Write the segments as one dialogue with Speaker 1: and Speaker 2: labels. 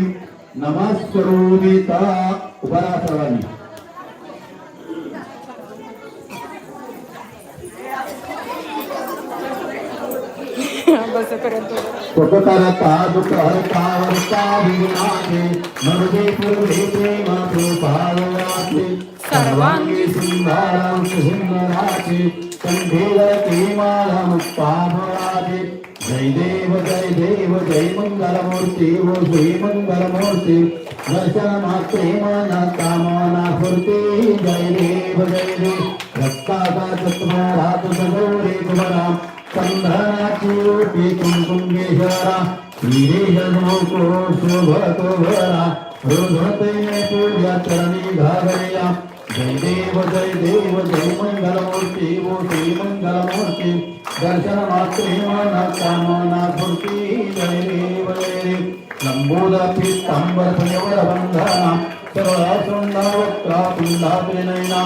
Speaker 1: नमस्करोमिता उभा राहा सर्वांनी
Speaker 2: बसेपर्यंत
Speaker 1: सुखकरता दुःखहर्ता वर्ता विनाथे मनुजे पूर्वे प्रेम कृपावयाचे सर्वांगी सिंहाराम सुंदराचे कंठेवरती माला मुक्ताभयाचे जय देव जय देव जय मंगलमूर्ती ओ श्री मंगलमूर्ती दर्शन मात्रे मना कामना फुर्ती जय देव जय देव रक्ताचा चत्वारात सगोरे कुमरा चंद्रनाची रूपी कुंकुमेश्वरा श्रीरेशो शोभतो भरा हृदते पूजा चरणी घागरया जय देव जय देव जय मंगलमूर्ती ओ श्री मंगलमूर्ती दर्शन मात्रे मन कामना फुर्ती जय देव जय देव लंबोदर पीतांबर प्रियवर बंधना सरळ शृंगा वक्रा कुंडात्रिनयना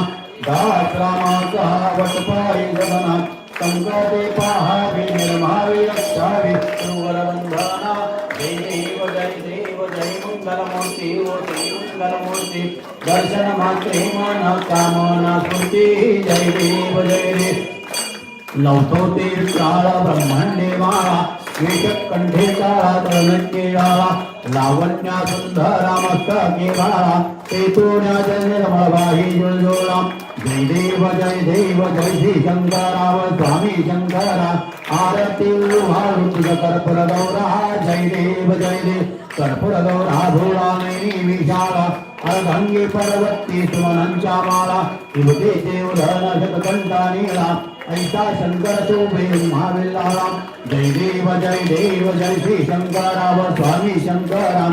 Speaker 1: दास रामाचा वटपाई जगना संकटे पाहावे निर्मावे रक्षावे सुवर बंधना जय देव जय देव जय मंगलमूर्ती ओ श्री मंगलमूर्ती दर्शन मात्रे मन कामना स्फूर्ती जय देव जय देव लवतो तीर्थाळ ब्रह्मण्ये माळा कंठे काळा तळनक्केळा लावण्या सुंदरा मस्तके बाळा तेतोण्याच्या निर्मळवाही जुळजोळा जय देव जय देव, जय श्री शंकराव स्वामी शंकरा। आरती वाळू तुझ कर्पूर गौरा, जय देव जय देव। कर्पूर गौरा भोळा नैनी विशाळा अर्धांगी पर्वती सुमनांच्या माळा विभूतीचे उधरण शतकंठा नीळा ऐसा शंकर शोभे महाविल्लाला जय देव जय देव, जय श्री शंकराव स्वामी शंकरा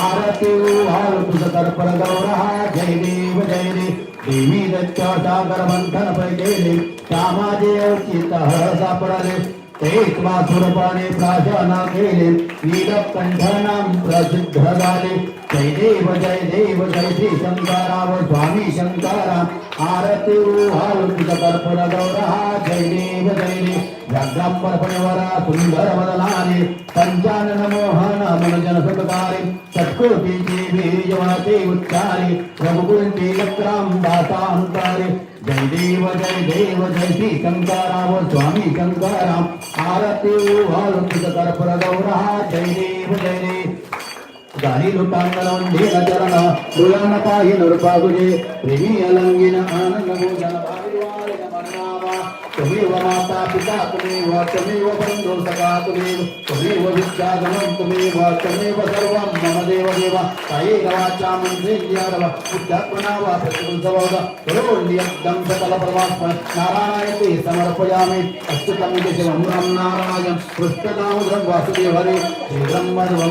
Speaker 1: आरती हर तुझ कर्पर गौरा जय देव जय देव देवी दत्ता सागर मंथन पर पैकेले श्यामा देव सापडले हर सा प्राशना केले नीलकंठनाम प्रसिद्ध झाले जय देव जय देव, जय श्री शंकराव स्वामी शंकरा। आरती हाल तुझ कर्पूर गौरा जय देव जय देव। व्याघ्रांबरपणेवरा सुंदर वदनाने पंचानन मोहन मनजन सुखकारी। षटकोटीची बीजवनते उच्चारे। रघुकुंती लक्राम दातांकारे जय देव जय देव जय श्री शंकराव स्वामी शंकरा आरती हाल तुझ कर्पूर गौरा जय देव जय देव गाणी लुटांगण ढेर चरण डोळ्यान पाहि नृपागुजे प्रेमी अलंगिन आनंद भोजन भाविवारिन मन्नावा त्वमेव माता पिता त्वमेव त्वमेव बंधु सखा, त्वमेव त्वमेव विद्यागणं त्वमेव त्वमेव सर्वं। मम देव देव काये गवाचा मंत्रेन्द्रियारव बुद्धात्मनावा प्रतिबुद्धवद करोल्यं सकल परमात्मा नारायण ते समर्पयामि। अच्युतं राम नारायण कृष्णदामोदरं वासुदेव हरे श्रीब्रह्मध्वं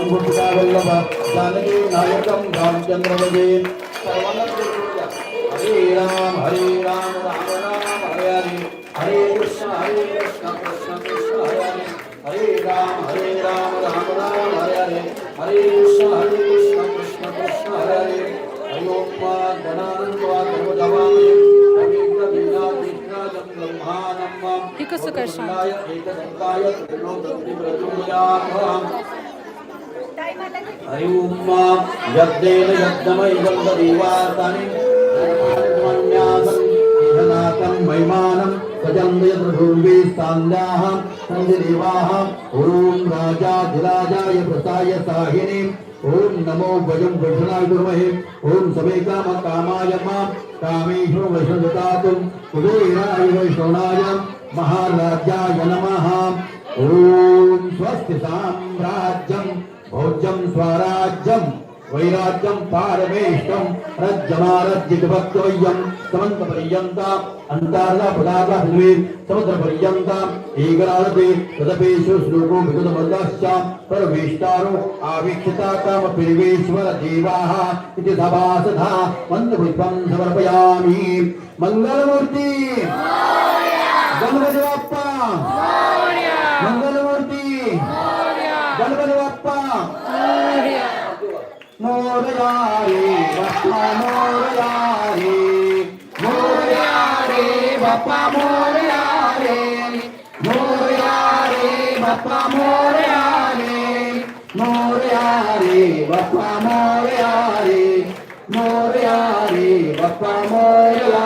Speaker 1: जानकी नायकं रामचंद्र भजे
Speaker 2: काय शांत?
Speaker 1: यज्ञमैवं देवातानि धर्मान्यासं महिमानं सजन्दयदृढुर्वे सान्द्याः सन्धिदेवाः ॐ राजाधिराजाय प्रसाय साहिने ॐ नमो भजं कृष्णाय कुर्महे ॐ समे काम कामाय माँ कामेषु वशदतातुं कुबेराय वैष्णवाय महाराजाय नमः। ॐ स्वस्ति साम्राज्यं भोज्यं स्वराज्यं वैराज्यं पारमेष्टं रज्जमारज्यभक्तवयं समन्तपर्यन्ताम् अन्तार्धपदार्ध पृथ्वी समुद्रपर्यन्ताम् एकराडपे तदपेषु श्लोको विगतमर्दाश्च परवेष्टारो आवीक्षिता कामपिर्वेश्वर देवाः इति सभासधा मन्दपुष्पं समर्पयामि। मङ्गलमूर्ति! गणपति बाप्पा मंगलमूर्ती. गणपती बाप्पा मोरया रे बाप्पा मोरया रे मोरया रे बाप्पा मोरया रे मोरया रे बाप्पा मोरया रे मोरया रे रे बाप्पा मोरया रे मोरया रे बाप्पा मोरया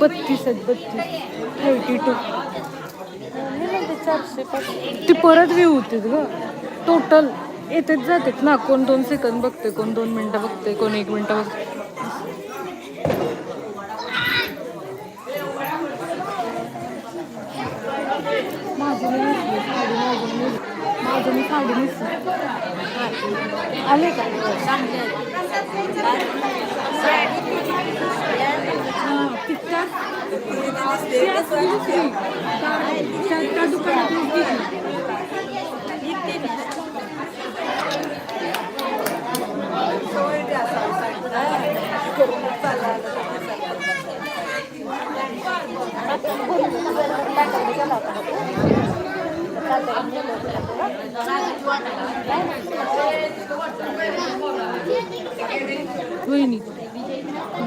Speaker 2: बत्तीस आहेत बत्तीस. थर्टी टू ते परत व्ह्यू होतीत ग. टोटल येतेच जातात ना. कोण दोन सेकंद बघते कोण दोन मिनटं बघते कोण एक मिनटं बघते माझी मी नेसली साडी मी माझं मी साडी नेसली आले का? está biraz konuşayım. Sen dükkanı durdurun. está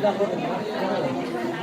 Speaker 2: Gracias.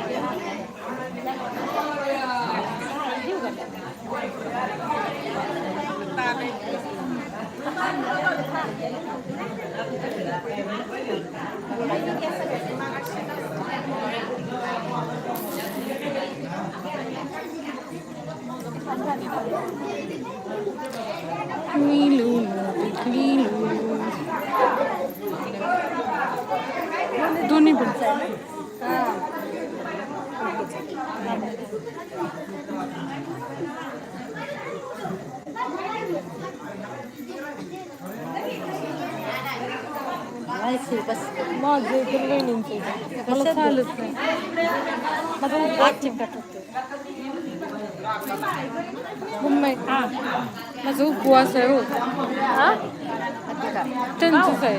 Speaker 2: माझे तर वहिनींचे मला चालत नाही माझा उपवास चिकट मम्मी माझा उपवास आहे हो त्यांचंच आहे